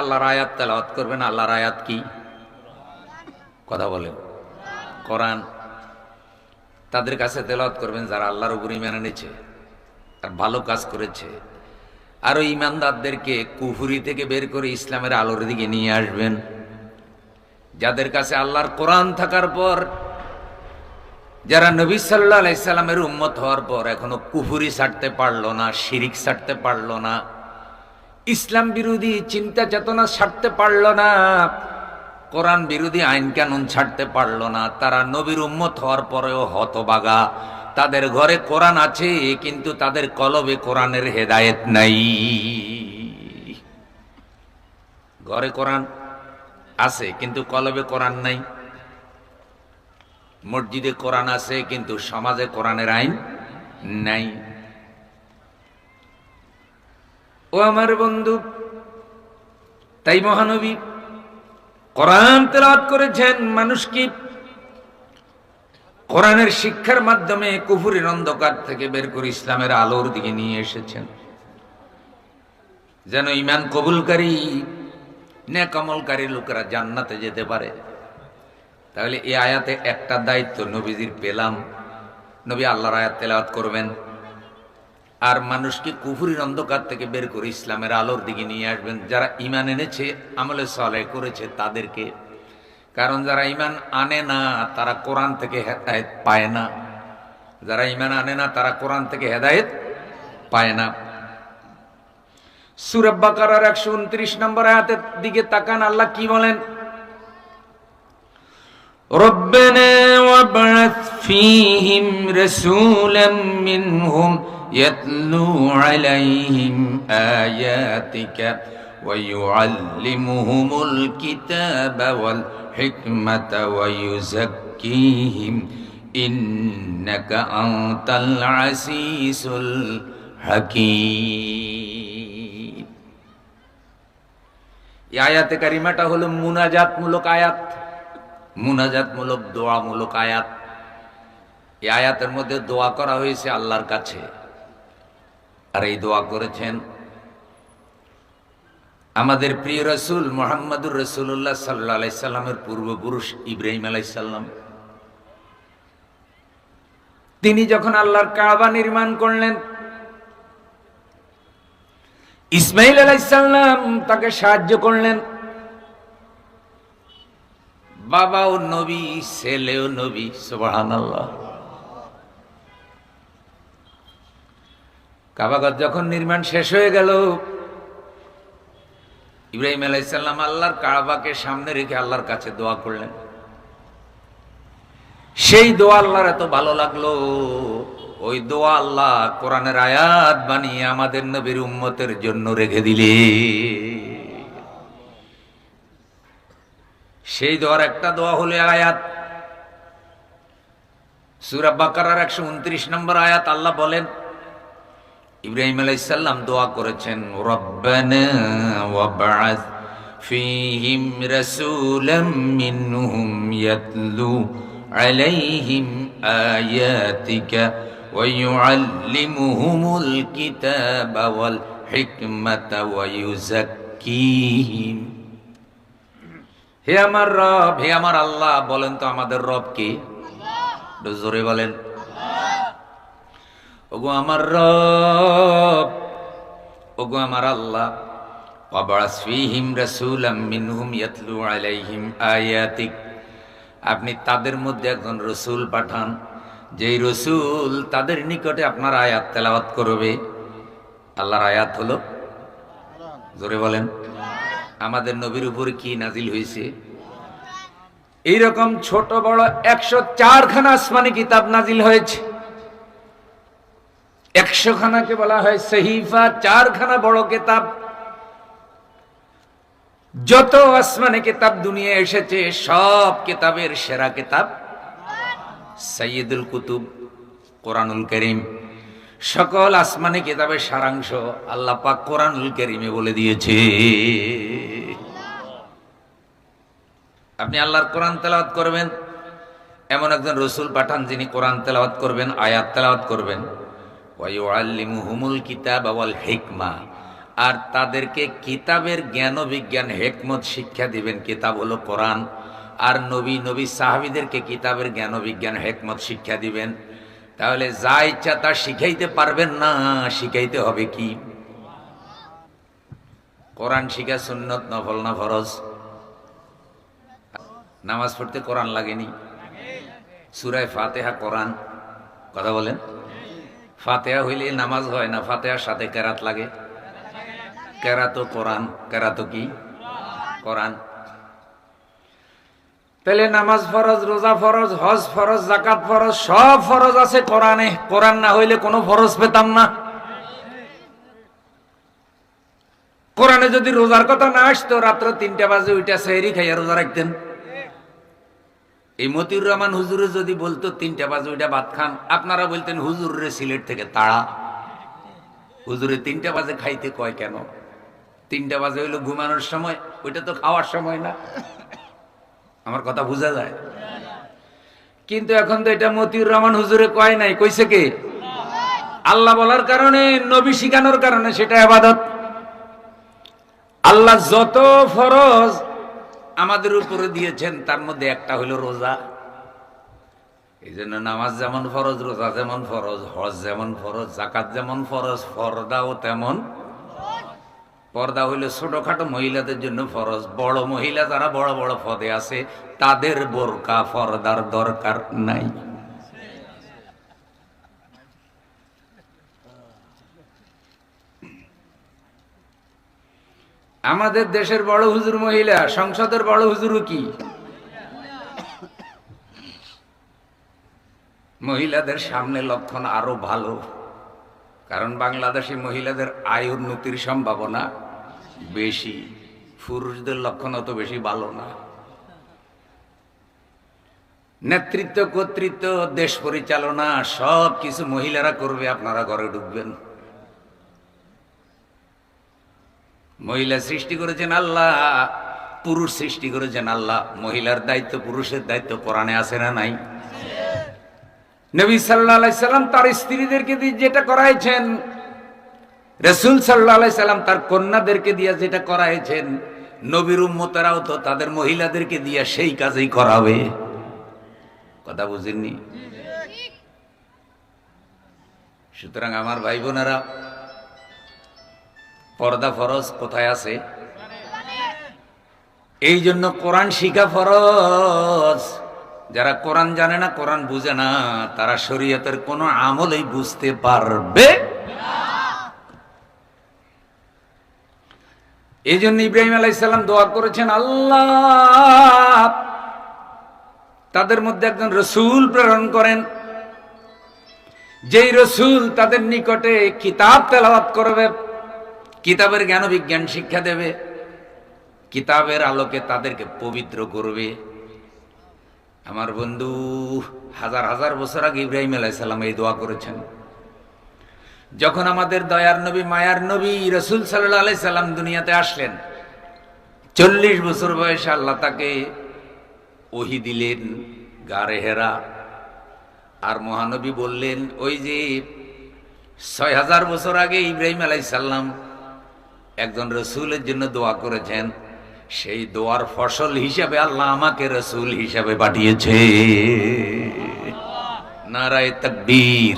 আল্লাহর আয়াত তেলাওয়াত করবেন, আল্লাহর আয়াত কি? কথা বলেন। কোরআন তাদের কাছে তেলাওয়াত করবেন যারা আল্লাহর উপর ইমান এনেছে, আর ভালো কাজ করেছে। আর ওই ইমানদারদেরকে কুফুরি থেকে বের করে ইসলামের আলোর দিকে নিয়ে আসবেন। যাদের কাছে আল্লাহর কোরআন থাকার পর, যারা নবী সাল্লাহ আলাইসাল্লামের উম্মত হওয়ার পর এখনও কুফুরি ছাড়তে পারল না, শিরিক ছাড়তে পারল না ইসলাম বিরোধী চিন্তা চেতনা ছাড়তে পারল না। কোরআন বিরোধী আইন কানুন ছাড়তে পারল না। তারা নবীর উম্মত হওয়ার পরেও হতবাগা। তাদের ঘরে কোরআন আছে, কিন্তু তাদের কলবে কোরআনের হেদায়েত নাই। ঘরে কোরআন আছে, কিন্তু কলবে কোরআন নাই। মসজিদে কোরআন আছে, কিন্তু সমাজে কোরআনের আইন নাই। ও আমার বন্ধু, তাই মহানবী কোরআন তেলাওয়াত করেছেন মানুষকে কোরআনের শিক্ষার মাধ্যমে কুফুরের অন্ধকার থেকে বের করে ইসলামের আলোর দিকে নিয়ে এসেছেন। যেন ইমান কবুলকারী নেকামলকারী লোকেরা জান্নাতে যেতে পারে। তাহলে এই আয়াতে একটা দায়িত্ব নবীজির পেলাম। নবী আল্লাহর আয়াত তেলাওয়াত করবেন। আর মানুষকে কুফুরির অন্ধকার থেকে বের করে ইসলামের আলোর দিকে নিয়ে আসবেন যারা ইমান এনেছে আমলে সলে করেছে তাদেরকে কারণ যারা ইমান আনে না তারা কোরআন থেকে হেদায়ত পায় না যারা ইমান আনে না তারা কোরআন থেকে হেদায়েত পায় না সুরব্বাকার একশো উনত্রিশ নম্বর আয়াতের দিকে তাকান আল্লাহ কি বলেন ربنا وابعث فيهم رسولا منهم يتلو عليهم آياتك ويعلمهم الكتاب والحكمة ويزكيهم إنك أنت العزيز الحكيم এই আয়াতে কারিমাটা হলো মুনাজাতমূলক আয়াত মুনাজাতমূলক দোয়ামূলক আয়াত এই আয়াতের মধ্যে দোয়া করা হয়েছে আল্লাহর কাছে আর এই দোয়া করেছেন। আমাদের প্রিয় রসুল মোহাম্মদুর রসুল্লাহ সাল্লা সাল্লামের পূর্বপুরুষ ইব্রাহিম আলাইসাল্লাম তিনি যখন আল্লাহর কাবা নির্মাণ করলেন, ইসমাইল আলাইসাল্লাম তাকে সাহায্য করলেন। বাবাও নবী, ছেলেও নবী সুবাহান আল্লাহ কাবাগর যখন নির্মাণ শেষ হয়ে গেল, ইব্রাহিম আলাইসাল্লাম আল্লাহর কাবাকে সামনে রেখে আল্লাহর কাছে দোয়া করলেন। সেই দোয়া আল্লাহর এত ভালো লাগল। ওই দোয়া আল্লাহ কোরআনের আয়াত বানিয়ে আমাদের নবীর উম্মতের জন্য রেখে দিলে। সেই দোয়ার একটা দোয়া হলে আয়াত। সুরা বাকার একশো উনত্রিশ নম্বর আয়াত আল্লাহ বলেন ইব্রাহিম আলাইসাল্লাম দোয়া করেছেন রব্বানা ওয়াবআথ ফীহিম রাসূলাম মিনহুম ইয়াতলু আলাইহিম আয়াতিকা ويعلمهم الكتاب والحكمة ويزكيهم হে আমার রব হে আমার আল্লাহ বলেন তো আমাদের রব কি একটু জোরে বলেন ওগো আমার রব, ওগো আমার আল্লাহ। আপনি তাদের মধ্যে একজন রসুল পাঠান, যেই রসুল তাদের নিকটে আপনার আয়াত তেলাওয়াত করবে। আল্লাহর আয়াত হলো, জোরে বলেন, আমাদের নবীর উপর কি নাজিল হয়েছে? এইরকম ছোট বড় একশো চারখানা আসমানি কিতাব নাজিল হয়েছে। একশো খানাকে বলা হয় সহিফা, চারখানা বড় কেতাব। যত আসমানে কেতাব দুনিয়া এসেছে, সব কেতাবের সেরা কেতাব সৈয়দুল কুতুব, কোরআনুল করিম। সকল আসমানি কিতাবের সারাংশ আল্লাহ পাক কোরআনুল করিমে বলে দিয়েছে। আপনি আল্লাহর কোরআন তেলাওয়াত করবেন, এমন একজন রসুল পাঠান যিনি কোরআন তেলাওয়াত করবেন, আয়াত তেলাওয়াত করবেন। ওয়াইউআল্লিমুহুমুল কিতাব ওয়াল হিকমা। আর তাদেরকে কিতাবের জ্ঞান বিজ্ঞান হেকমত, শিক্ষা দিবেন। কিতাব হলো কোরআন। আর নবী নবী সাহাবিদেরকে কিতাবের জ্ঞান বিজ্ঞান হেকমত, শিক্ষা দিবেন। তাহলে যা ইচ্ছা তা শিখাইতে পারবেন না, শিখাইতে হবে কি? কোরআন শিখা সুন্নত, নফল না ফরজ? নামাজ পড়তে কোরআন লাগেনি? সুরায় ফাতেহা কোরআন। কথা বলেন। ফাতেহা হইলে নামাজ হয় না, ফাতেহার সাথে কেরাত লাগে। কেরাতো কোরআন কেরাতো কি? কোরআন। তাহলে নামাজ ফরজ, রোজা ফরজ, হজ ফরজ জাকাত ফরজ, সব ফরজ আছে কোরআনে। কোরআন না হইলে কোনো ফরজ পেতাম না। কোরআনে যদি রোজার কথা না আসতো, রাত্র তিনটা বাজে ওইটা সেহরি খাইয়া রোজা রাখতেন। এই মতিউর রহমান হুজুরে যদি বলতো, তিনটা বাজে, ওইটা ভাত খান। আপনারা বলতেন হুজুরে সিলেট থেকে তাড়া। হুজুরে তিনটা বাজে খাইতে কয় কেন? তিনটা বাজে হইল ঘুমানোর সময়, ওইটা তো খাওয়ার সময় না। আমার কথা বোঝা যায়? কিন্তু এখন তো এটা মতিউর রহমান হুজুরে কয় নাই, কইছে কে? আল্লাহ বলার কারণে, নবী শিখানোর কারণে সেটা আবাদত। আল্লাহ যত ফরজ আমাদের উপরে দিয়েছেন, তার মধ্যে একটা হলো রোজা। এই জন্য নামাজ যেমন ফরজ, রোজা যেমন ফরজ, হজ যেমন ফরজ জাকাত যেমন ফরজ ফরদাও তেমন। পর্দা হইলে ছোটখাটো মহিলাদের জন্য ফরজ, বড় মহিলা যারা বড় বড় পদে আছে, তাদের বোরকা ফরদার দরকার নাই। আমাদের দেশের বড় হুজুর মহিলা, সংসদের বড় হুজুরও কি? মহিলাদের সামনে লক্ষণ আরও ভালো। কারণ বাংলাদেশে মহিলাদের আয় উন্নতির সম্ভাবনা বেশি। পুরুষদের লক্ষণ অত বেশি ভালো না। নেতৃত্ব, কর্তৃত্ব, দেশ পরিচালনা সব কিছু মহিলারা করবে, আপনারা ঘরে ঢুকবেন। মহিলা সৃষ্টি করেছেন আল্লাহ, পুরুষ সৃষ্টি করেছেন আল্লাহ। মহিলার দায়িত্ব, পুরুষের দায়িত্ব কোরআনে আছে না নাই? নবী সাল্লাহ সাল্লাম তার স্ত্রীদেরকে দিয়ে যেটা করাইছেন, রসুল সাল্লাহ সাল্লাম তার কন্যাদেরকে দিয়ে যেটা করাইছেন, নবীর উম্মতেরাও তো তাদের মহিলাদেরকে দিয়ে সেই কাজেই করাবে। কথা বুঝেননি? সুতরাং আমার ভাই বোনেরা পর্দা ফরজ কোথায় আছে? এই জন্য কোরআন শিখা ফরজ। যারা কোরআন জানে না, কোরআন বুঝে না, তারা শরীয়তের কোনো আমলেই বুঝতে পারবে এই জন্য ইব্রাহিম আলাইসাল্লাম দোয়া করেছেন, আল্লাহ তাদের মধ্যে একজন রসুল প্রেরণ করেন। যেই রসুল তাদের নিকটে কিতাব তেলাওয়াত করবে কিতাবের জ্ঞান বিজ্ঞান শিক্ষা দেবে, কিতাবের আলোকে তাদেরকে পবিত্র করবে। আমার বন্ধু, হাজার হাজার বছর আগে ইব্রাহিম আলাইসাল্লাম এই দোয়া করেছেন। যখন আমাদের দয়ার নবী, মায়ার নবী রসুল সাল্লাহ আলাই সাল্লাম দুনিয়াতে আসলেন, চল্লিশ বছর বয়সে আল্লাহ তাকে ওহি দিলেন, গারে হেরা। আর মহানবী বললেন, ওই যে ছয় হাজার বছর আগে ইব্রাহিম আলাইসাল্লাম একজন রসুলের জন্য দোয়া করেছেন, সেই দোয়ার ফসল হিসাবে আল্লাহ আমাকে রসুল হিসাবে পাঠিয়েছে। নারায় তকবীর।